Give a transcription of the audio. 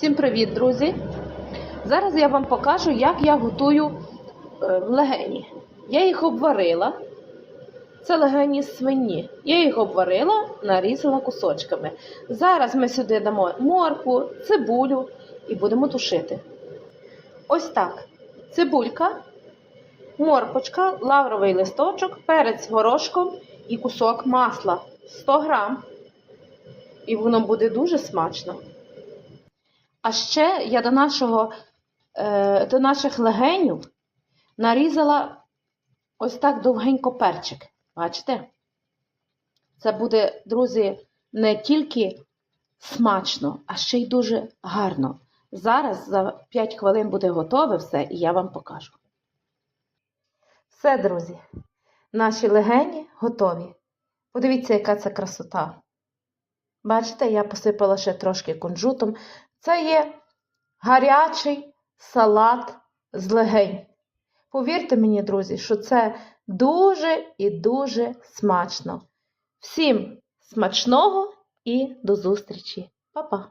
Всім привіт, друзі! Зараз я вам покажу, як я готую е, легені. Я їх обварила. Це легені свині. Я їх обварила, нарізала кусочками. Зараз ми сюди дамо моркву, цибулю і будемо тушити. Ось так. Цибулька, морпочка, лавровий листочок, перець горошком і кусок масла 100 грам. І воно буде дуже смачно. А ще я до нашого, е, до наших легенів нарізала ось так довгенько перчик. Бачите? Це буде, друзі, не тільки смачно, а ще й дуже гарно. Зараз за 5 хвилин буде готове все, і я вам покажу. Все, друзі, наші легені готові. Подивіться, яка це красота. Бачите, я посипала ще трошки кунжутом. Це є гарячий салат з легень. Повірте мені, друзі, що це дуже і дуже смачно. Всім смачного і до зустрічі. Па-па!